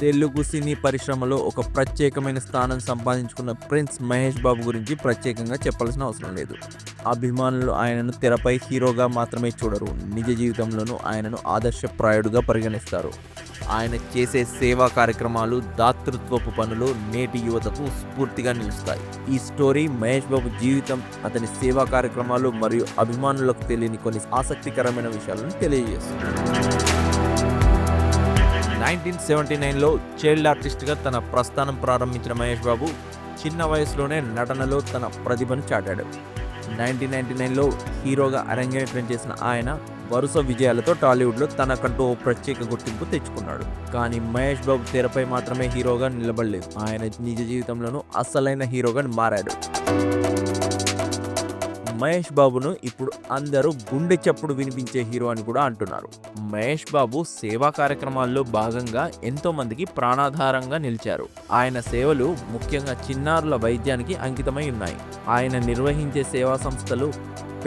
తెలుగు సినీ పరిశ్రమలో ఒక ప్రత్యేకమైన స్థానం సంపాదించుకున్న ప్రిన్స్ మహేష్ బాబు గురించి ప్రత్యేకంగా చెప్పాల్సిన అవసరం లేదు. అభిమానులు ఆయనను తెరపై హీరోగా మాత్రమే చూడరు. నిజ జీవితంలోనూ ఆయనను ఆదర్శప్రాయుడుగా పరిగణిస్తారు. ఆయన చేసే సేవా కార్యక్రమాలు దాతృత్వపు పనులు నేటి యువతకు స్ఫూర్తిగా నిలుస్తాయి. ఈ స్టోరీ మహేష్ బాబు జీవితం అతని సేవా కార్యక్రమాలు మరియు అభిమానులకు తెలియని కొన్ని ఆసక్తికరమైన విషయాలను తెలియజేస్తుంది. నైన్టీన్ సెవెంటీ నైన్లో చైల్డ్ ఆర్టిస్ట్గా తన ప్రస్థానం ప్రారంభించిన మహేష్ బాబు చిన్న వయసులోనే నటనలో తన ప్రతిభను చాటాడు. నైన్టీన్ నైన్టీ నైన్లో హీరోగా అరంగేట్రం చేసిన ఆయన వరుస విజయాలతో టాలీవుడ్లో తనకంటూ ఓ ప్రత్యేక గుర్తింపు తెచ్చుకున్నాడు. కానీ మహేష్ బాబు తెరపై మాత్రమే హీరోగా నిలబడలేదు. ఆయన నిజ జీవితంలోనూ అసలైన హీరోగా మారాడు. మహేష్ బాబును ఇప్పుడు అందరూ గుండె చప్పుడు వినిపించే హీరో అని కూడా అంటున్నారు. మహేష్ బాబు సేవా కార్యక్రమాల్లో భాగంగా ఎంతో మందికి ప్రాణాధారంగా నిలిచారు. ఆయన సేవలు ముఖ్యంగా చిన్నారుల వైద్యానికి అంకితమై ఉన్నాయి. ఆయన నిర్వహించే సేవా సంస్థలు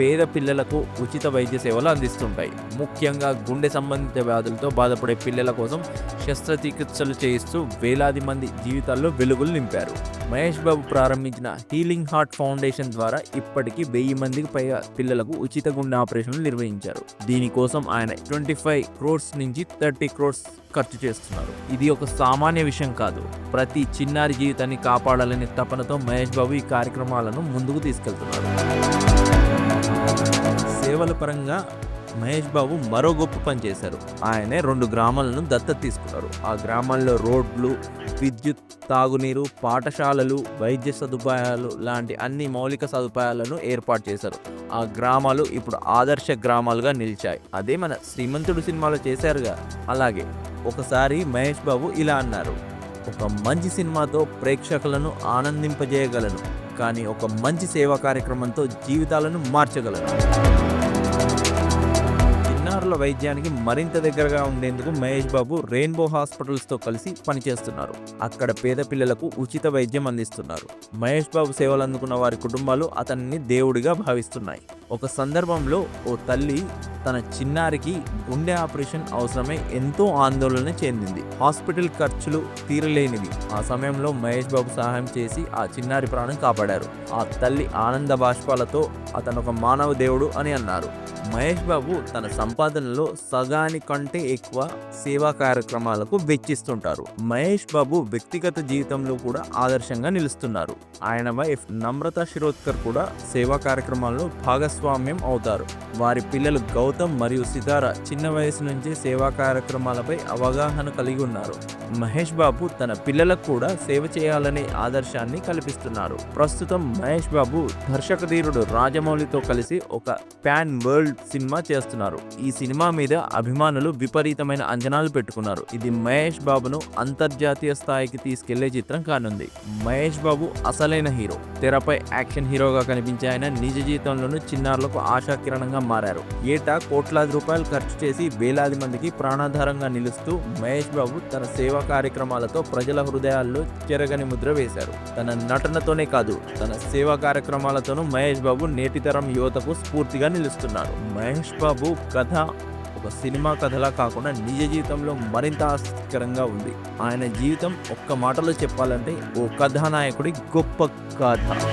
పేద పిల్లలకు ఉచిత వైద్య సేవలు అందిస్తుంటాయి. ముఖ్యంగా గుండె సంబంధిత వ్యాధులతో బాధపడే పిల్లల కోసం శస్త్రచికిత్సలు చేయిస్తూ వేలాది మంది జీవితాల్లో వెలుగులు నింపారు. మహేష్ బాబు ప్రారంభించిన హీలింగ్ హార్ట్ ఫౌండేషన్ ద్వారా ఇప్పటికీ వెయ్యి మందికి పైగా పిల్లలకు ఉచిత గుండె ఆపరేషన్లు నిర్వహించారు. దీనికోసం ఆయన ట్వంటీ ఫైవ్ క్రోర్స్ నుంచి థర్టీ క్రోర్స్ ఖర్చు చేస్తున్నారు. ఇది ఒక సామాన్య విషయం కాదు. ప్రతి చిన్నారి జీవితాన్ని కాపాడాలనే తపనతో మహేష్ బాబు ఈ కార్యక్రమాలను ముందుకు తీసుకెళ్తున్నారు. సేవల పరంగా మహేష్ బాబు మరో గొప్ప పని చేశారు. ఆయనే రెండు గ్రామాలను దత్తత తీసుకున్నారు. ఆ గ్రామాల్లో రోడ్లు విద్యుత్ తాగునీరు పాఠశాలలు వైద్య సదుపాయాలు లాంటి అన్ని మౌలిక సదుపాయాలను ఏర్పాటు చేశారు. ఆ గ్రామాలు ఇప్పుడు ఆదర్శ గ్రామాలుగా నిలిచాయి. అదే మన శ్రీమంతుడు సినిమాలో చేశారుగా. అలాగే ఒకసారి మహేష్ బాబు ఇలా అన్నారు. ఒక మంచి సినిమాతో ప్రేక్షకులను ఆనందింపజేయగలను. కానీ ఒక మంచి సేవా కార్యక్రమంతో జీవితాలను మార్చగలరు. చిన్నారుల వైద్యానికి మరింత దగ్గరగా ఉండేందుకు మహేష్ బాబు రెయిన్బో హాస్పిటల్స్తో కలిసి పనిచేస్తున్నారు. అక్కడ పేద పిల్లలకు ఉచిత వైద్యం అందిస్తున్నారు. మహేష్ బాబు సేవలు అందుకున్న వారి కుటుంబాలు అతన్ని దేవుడిగా భావిస్తున్నాయి. ఒక సందర్భంలో ఓ తల్లి తన చిన్నారికి గుండె ఆపరేషన్ అవసరమై ఎంతో ఆందోళన చెందింది. హాస్పిటల్ ఖర్చులు తీరలేనివి ఆ సమయంలో మహేష్ బాబు సహాయం చేసి ఆ చిన్నారి ప్రాణం కాపాడారు. ఆ తల్లి ఆనంద బాష్పాలతో అతను ఒక మానవ దేవుడు అని అన్నారు. మహేష్ బాబు తన సంపాదనలో సగానికంటే ఎక్కువ సేవా కార్యక్రమాలకు వెచ్చిస్తుంటారు. మహేష్ బాబు వ్యక్తిగత జీవితంలో కూడా ఆదర్శంగా నిలుస్తున్నారు. ఆయన వైఫ్ నమ్రత శిరోద్కర్ కూడా సేవా కార్యక్రమాల్లో భాగస్వామ్యం అవుతారు. వారి పిల్లలు గౌతమ్ మరియు సితార చిన్న వయసు నుంచి సేవా కార్యక్రమాలపై అవగాహన కలిగి ఉన్నారు. మహేష్ బాబు తన పిల్లలకు కూడా సేవ చేయాలనే ఆదర్శాన్ని కల్పిస్తున్నారు. ప్రస్తుతం మహేష్ బాబు దర్శకధీరుడు రాజమౌళితో కలిసి ఒక ప్యాన్ వరల్డ్ సినిమా చేస్తున్నారు. ఈ సినిమా మీద అభిమానులు విపరీతమైన అంచనాలు పెట్టుకున్నారు. ఇది మహేష్ బాబును అంతర్జాతీయ స్థాయికి తీసుకెళ్ళే చిత్రం కానుంది. మహేష్ బాబు అసలైన హీరో. తెరపై యాక్షన్ హీరోగా కనిపించే ఆయన నిజ జీవితంలోనూ చిన్నారులకు ఆశాకిరణంగా మారారు. ఏటా కోట్లాది రూపాయలు ఖర్చు చేసి వేలాది మందికి ప్రాణాధారంగా నిలుస్తూ మహేష్ బాబు తన సేవా కార్యక్రమాలతో ప్రజల హృదయాల్లో చెరగని ముద్ర వేశారు. తన నటనతోనే కాదు తన సేవా కార్యక్రమాలతోనూ మహేష్ బాబు నేటితరం యువతకు స్ఫూర్తిగా నిలుస్తున్నారు. మహేష్ బాబు కథ ఒక సినిమా కథలా కాకుండా నిజ జీవితంలో మరింత ఆసక్తికరంగా ఉంది. ఆయన జీవితం ఒక్క మాటలో చెప్పాలంటే ఓ కథానాయకుడి గొప్ప కథ.